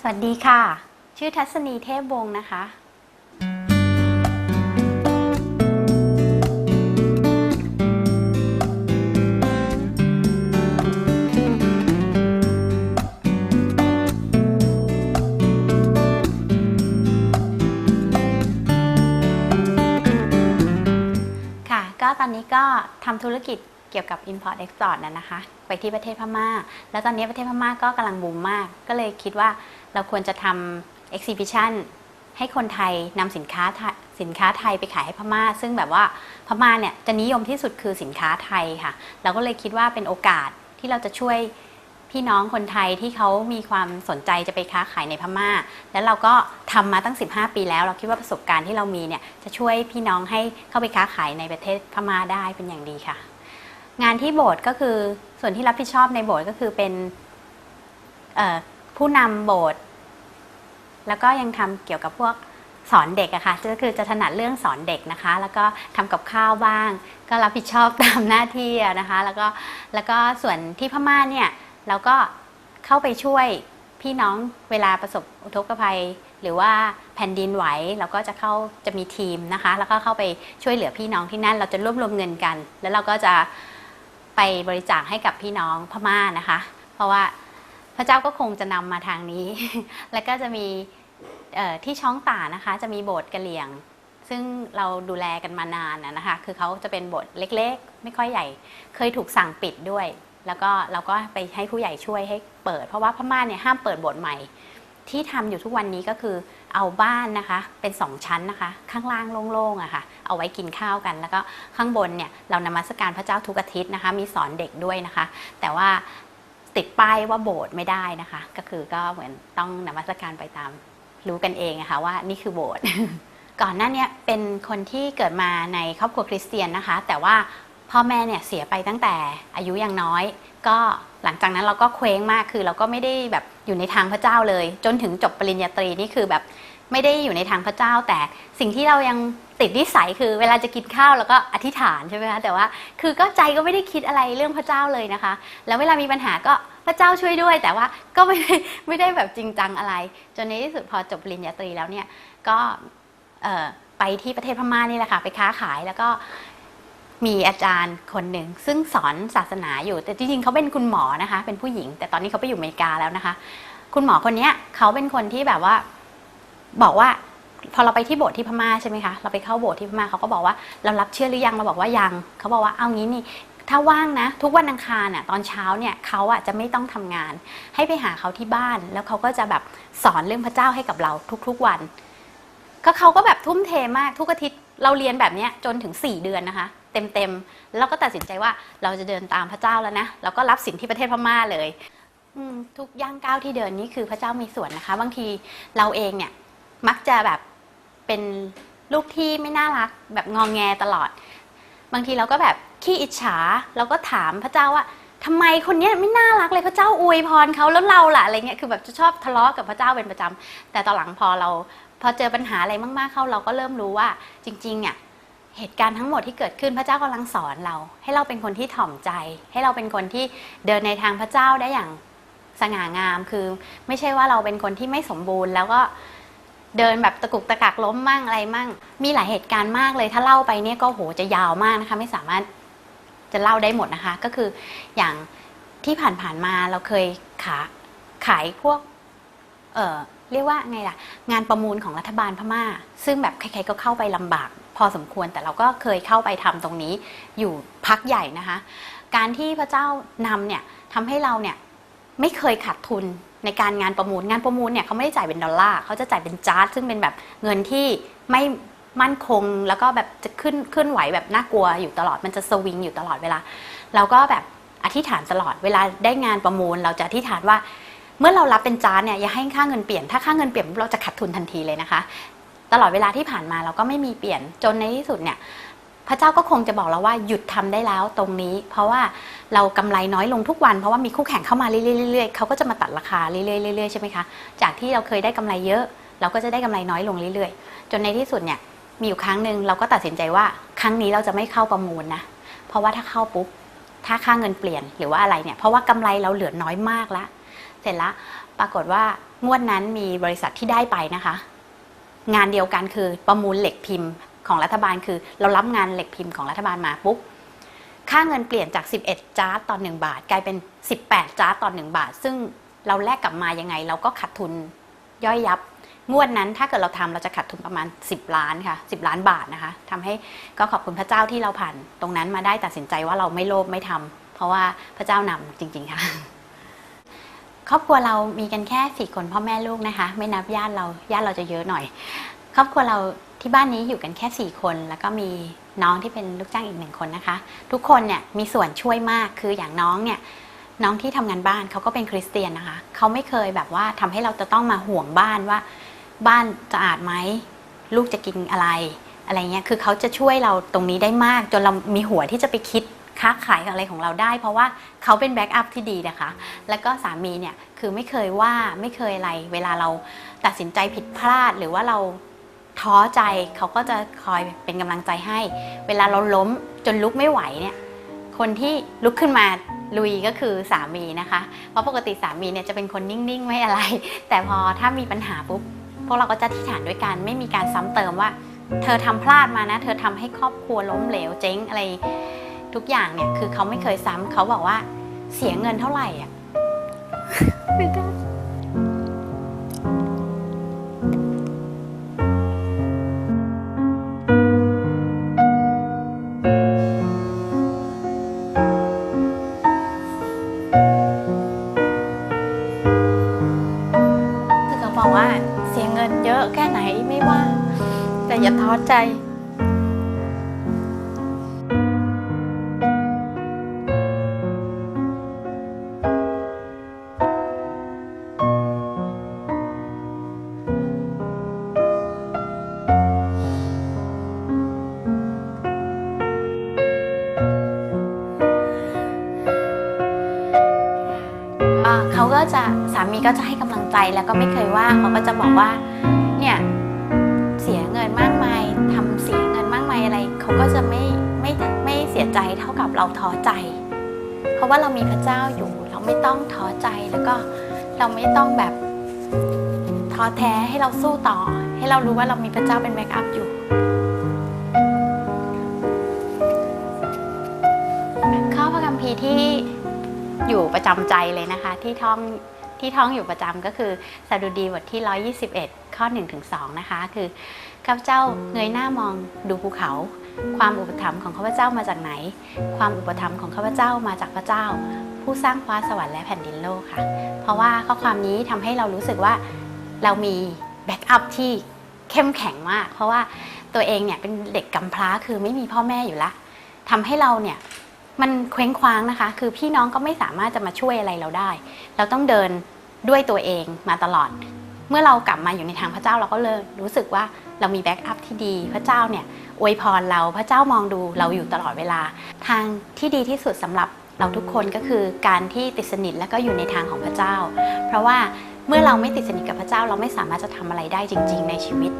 สวัสดีค่ะ ชื่อทัศนีเทพวงศ์นะคะ ค่ะ ก็ตอนนี้ก็ทำธุรกิจ เกี่ยวกับ Import Export นะนะคะ ไปที่ประเทศพม่า แล้วตอนนี้ประเทศพม่าก็กำลังบูมมาก ก็เลยคิดว่าเราควรจะทำ exhibition ให้คนไทยนำสินค้าไทยสินค้าไทยไปขายให้พม่า ซึ่งแบบว่าพม่าเนี่ยจะนิยมที่สุดคือสินค้าไทยค่ะ เราก็เลยคิดว่าเป็นโอกาสที่เราจะช่วยพี่น้องคนไทยที่เขามีความสนใจจะไปค้าขายในพม่า แล้วเราก็ทำมาตั้ง 15 ปีแล้ว เราคิดว่าประสบการณ์ที่เรามีเนี่ยจะช่วยพี่น้องให้เข้าไปค้าขายในประเทศพม่าได้เป็นอย่างดีค่ะ งานที่โบสถ์ก็คือส่วนที่รับผิดชอบในโบสถ์ก็คือเป็นผู้นำโบสถ์แล้วก็ยังทำเกี่ยวกับพวกสอนเด็กอะค่ะก็คือจะถนัดเรื่องสอนเด็กนะคะ แล้วก็ทำกับข้าวบ้าง ก็รับผิดชอบตามหน้าที่นะคะ แล้วก็แล้วก็ส่วนที่พม่าเนี่ยเราก็เข้าไปช่วยพี่น้องเวลาประสบอุทกภัย หรือว่าแผ่นดินไหวเราก็จะเข้าจะมีทีมนะคะ แล้วก็เข้าไปช่วยเหลือพี่น้องที่นั่น เราจะรวบรวมเงินกัน แล้วเราก็จะ ไปบริจาคให้กับพี่น้องพม่านะคะ เพราะว่าพระเจ้าก็คงจะนำมาทางนี้ แล้วก็จะมีที่ช่องตานะคะ จะมีโบสถ์กะเหลี่ยง ซึ่งเราดูแลกันมานานนะคะ คือเขาจะเป็นโบสถ์เล็กๆ ไม่ค่อยใหญ่ เคยถูกสั่งปิดด้วย แล้วก็เราก็ไปให้ผู้ใหญ่ช่วยให้เปิด เพราะว่าพม่าเนี่ยห้ามเปิดโบสถ์ใหม่ ที่ทำอยู่ทุกวันนี้ก็คือเอาบ้านนะคะเป็นสองชั้นนะคะ ข้างล่างโล่งๆอะค่ะ เอาไว้กินข้าวกัน แล้วก็ข้างบนเนี่ยเรานมัสการพระเจ้าทุกอาทิตย์นะคะ มีสอนเด็กด้วยนะคะ แต่ว่าติดป้ายว่าโบสถ์ไม่ได้นะคะ ก็คือก็เหมือนต้องนมัสการไปตามรู้กันเองอะคะว่านี่คือโบสถ์ก่อนหน้านี้เป็นคนที่เกิดมาในครอบครัวคริสเตียนนะคะ แต่ว่า พ่อแม่เนี่ยเสียไปตั้งแต่อายุยังน้อย ก็หลังจากนั้นเราก็เคว้งมากคือเราก็ไม่ได้แบบอยู่ในทางพระเจ้าเลย จนถึงจบปริญญาตรีนี่คือแบบไม่ได้อยู่ในทางพระเจ้า แต่สิ่งที่เรายังติดนิสัยคือเวลาจะกินข้าวเราก็อธิษฐานใช่ไหมคะแต่ว่าคือก็ใจก็ไม่ได้คิดอะไรเรื่องพระเจ้าเลยนะคะ แล้วเวลามีปัญหาก็พระเจ้าช่วยด้วย แต่ว่าก็ไม่ได้ไม่ได้แบบจริงจังอะไร จนในที่สุดพอจบปริญญาตรีแล้วเนี่ยก็ไปที่ประเทศพม่านี่แหละค่ะไปค้าขายแล้วก็ มีอาจารย์คนหนึ่งซึ่งสอนศาสนาอยู่ แต่จริงๆเขาเป็นคุณหมอนะคะ เป็นผู้หญิง แต่ตอนนี้เขาไปอยู่อเมริกาแล้วนะคะ คุณหมอคนนี้เขาเป็นคนที่แบบว่า บอกว่า พอเราไปที่โบสถ์ที่พม่าใช่ไหมคะเราไปเข้าโบสถ์ที่พม่าเขาก็บอกว่าเรารับเชื่อหรือยังเราบอกว่ายังเขาบอกว่าเอางี้นี่ถ้าว่างนะ ทุกวันอังคารน่ะตอนเช้าเนี่ยเขาอะจะไม่ต้องทำงาน ให้ไปหาเขาที่บ้าน แล้วเขาก็จะแบบสอนเรื่องพระเจ้าให้กับเราทุกๆวัน ก็เขาก็แบบทุ่มเทมากทุกอาทิตย์เราเรียนแบบเนี้ยจนถึง 4 เดือนนะคะ เต็มๆแล้วก็ตัดสินใจว่าเราจะเดินตามพระเจ้าแล้วนะเราก็รับสินที่ประเทศพม่าเลยทุกย่างก้าวที่เดินนี่คือพระเจ้ามีส่วนนะคะ บางทีเราเองเนี่ยมักจะแบบเป็นลูกที่ไม่น่ารักแบบงองแงตลอด บางทีเราก็แบบขี้อิจฉาเราก็ถามพระเจ้าว่าทำไมคนนี้ไม่น่ารักเลยพระเจ้าอวยพรเขาแล้วเราล่ะอะไรเงี้ยคือแบบจะชอบทะเลาะกับพระเจ้าเป็นประจำแต่ตอนหลังพอเราพอเจอปัญหาอะไรมากๆเข้าเราก็เริ่มรู้ว่าจริงๆเนี่ย เหตุการณ์ทั้งหมดที่เกิดขึ้นพระเจ้ากำลังสอนเรา ให้เราเป็นคนที่ถ่อมใจ ให้เราเป็นคนที่เดินในทางพระเจ้าได้อย่างสง่างามคือ ไม่ใช่ว่าเราเป็นคนที่ไม่สมบูรณ์ แล้วก็เดินแบบตะกุกตะกักล้มมั่งอะไรมั่ง มีหลายเหตุการณ์มากเลย ถ้าเล่าไปเนี่ยก็โหจะยาวมากนะคะ ไม่สามารถจะเล่าได้หมดนะคะ ก็คืออย่างที่ผ่านๆมาเราเคยขาขายพวกเอ่อเรียกว่าไงล่ะ งานประมูลของรัฐบาลพม่า ซึ่งแบบใครๆก็เข้าไปลำบาก พอสมควรแต่เราก็เคยเข้าไปทำตรงนี้อยู่พักใหญ่นะคะ การที่พระเจ้านำเนี่ยทำให้เราเนี่ยไม่เคยขาดทุนในการงานประมูลงานประมูลเนี่ยเขาไม่ได้จ่ายเป็นดอลลาร์เขาจะจ่ายเป็นจาร์ดซึ่งเป็นแบบเงินที่ไม่มั่นคงแล้วก็แบบจะขึ้นขึ้นไหวแบบน่ากลัวอยู่ตลอดมันจะสวิงอยู่ตลอดเวลาเราก็แบบอธิษฐานตลอดเวลาได้งานประมูล เราจะอธิษฐานว่า เมื่อเรารับเป็นจานเนี่ยอย่าให้ค่าเงินเปลี่ยน ถ้าค่าเงินเปลี่ยนเราจะขาดทุนทันทีเลยนะคะ ตลอดเวลาที่ผ่านมาเราก็ไม่มีเปลี่ยนจนในที่สุดเนี่ยพระเจ้าก็คงจะบอกเราว่าหยุดทำได้แล้วตรงนี้ เพราะว่าเรากำไรน้อยลงทุกวัน เพราะว่ามีคู่แข่งเข้ามาเรื่อยๆเขาก็จะมาตัดราคาเรื่อยๆเรื่อยๆใช่ไหมคะจากที่เราเคยได้กำไรเยอะ เราก็จะได้กำไรน้อยลงเรื่อยๆ จนในที่สุดเนี่ยมีอยู่ครั้งหนึ่งเราก็ตัดสินใจว่าครั้งนี้เราจะไม่เข้าประมูลนะเพราะว่าถ้าเข้าปุ๊บถ้าค่าเงินเปลี่ยนหรือว่าอะไรเนี่ยเพราะว่ากำไรเราเหลือน้อยมากแล้วเสร็จแล้วปรากฏว่างวดนั้นมีบริษัทที่ได้ไปนะคะ งานเดียวกันคือประมูลเหล็กพิมพ์ของรัฐบาลคือ เรารับงานเหล็กพิมพ์ของรัฐบาลมาปุ๊บค่าเงินเปลี่ยนจาก 11 จาร์ตต่อ 1 บาท กลายเป็น 18 จาร์ตต่อ 1 บาท ซึ่งเราแลกกลับมายังไง เราก็ขาดทุนย่อยยับ งวดนั้นถ้าเกิดเราทำเราจะขาดทุนประมาณ 10 ล้านค่ะ 10 ล้านบาทนะคะทำให้ก็ขอบคุณพระเจ้าที่เราผ่าน ตรงนั้นมาได้ตัดสินใจว่าเราไม่โลภไม่ทำเพราะว่าพระเจ้านำจริง ๆค่ะ ครอบครัวเรามีกันแค่สี่คนพ่อแม่ลูกนะคะ ไม่นับญาติเราญาติเราจะเยอะหน่อย ครอบครัวเราที่บ้านนี้อยู่กันแค่สี่คน แล้วก็มีน้องที่เป็นลูกจ้างอีกหนึ่งคนนะคะ ทุกคนเนี่ยมีส่วนช่วยมากคืออย่างน้องเนี่ยน้องที่ทำงานบ้านเขาก็เป็นคริสเตียนนะคะเขาไม่เคยแบบว่าทำให้เราจะต้องมาห่วงบ้านว่า บ้านสะอาดไหมลูกจะกินอะไรอะไรเงี้ยคือเขาจะช่วยเราตรงนี้ได้มาก จนเรามีหัวที่จะไปคิด ค้าขายอะไรของเราได้ เพราะว่าเขาเป็นแบ็กอัพที่ดีนะคะ แล้วก็สามีเนี่ยคือไม่เคยว่าไม่เคยอะไร เวลาเราตัดสินใจผิดพลาดหรือว่าเราท้อใจเขาก็จะคอยเป็นกำลังใจให้ เวลาเราล้มจนลุกไม่ไหวเนี่ยคนที่ลุกขึ้นมาลุยก็คือสามีนะคะ เพราะปกติสามีเนี่ยจะเป็นคนนิ่งๆ ไม่อะไร แต่พอถ้ามีปัญหาปุ๊บพวกเราก็จะที่ฐานด้วยกันไม่มีการซ้ำเติมว่า เธอทำพลาดมานะ เธอทำให้ครอบครัวล้มเหลวเจ๊งอะไร ทุกอย่างเนี่ยคือเขาไม่เคยซ้ำเขาบอกว่าเสียเงินเท่าไหร่อะไม่ได้คือเขาบอกว่าเสียเงินเยอะแค่ไหนไม่ว่า แต่อย่าท้อใจ จะสามีก็จะให้กำลังใจแล้วก็ไม่เคยว่าเขาก็จะบอกว่าเนี่ยเสียเงินมากมายทำเสียเงินมากมายอะไรเขาก็จะไม่ไม่ไม่เสียใจเท่ากับเราท้อใจ เพราะว่าเรามีพระเจ้าอยู่ เราไม่ต้องท้อใจแล้วก็เราไม่ต้องแบบท้อแท้ให้เราสู้ต่อ ให้เรารู้ว่าเรามีพระเจ้าเป็นแบ็กอัพอยู่ข้อพระคัมภีร์ที่ อยู่ประจำใจเลยนะคะ ที่ท่องที่ท่องอยู่ประจำก็คือสดุดีบทที่ 121 ข้อ1ถึง2นะคะ คือข้าพเจ้าเงยหน้ามองดูภูเขา ความอุปถัมภ์ของข้าพเจ้ามาจากไหน ความอุปถัมภ์ของข้าพเจ้ามาจากพระเจ้า ผู้สร้างฟ้าสวรรค์และแผ่นดินโลกค่ะ เพราะว่าข้อความนี้ทำให้เรารู้สึกว่าเรามีแบ็กอัพที่เข้มแข็งมาก เพราะว่าตัวเองเนี่ยเป็นเด็กกำพร้าคือไม่มีพ่อแม่อยู่ละทำให้เราเนี่ย มันเคว้งคว้างนะคะ คือพี่น้องก็ไม่สามารถจะมาช่วยอะไรเราได้ เราต้องเดินด้วยตัวเองมาตลอด เมื่อเรากลับมาอยู่ในทางพระเจ้าเราก็เลยรู้สึกว่าเรามีแบ็กอัพที่ดี พระเจ้าเนี่ยอวยพรเราพระเจ้ามองดูเราอยู่ตลอดเวลา ทางที่ดีที่สุดสำหรับเราทุกคนก็คือการที่ติดสนิทและก็อยู่ในทางของพระเจ้า เพราะว่าเมื่อเราไม่ติดสนิทกับพระเจ้า เราไม่สามารถจะทำอะไรได้จริง ๆ ในชีวิต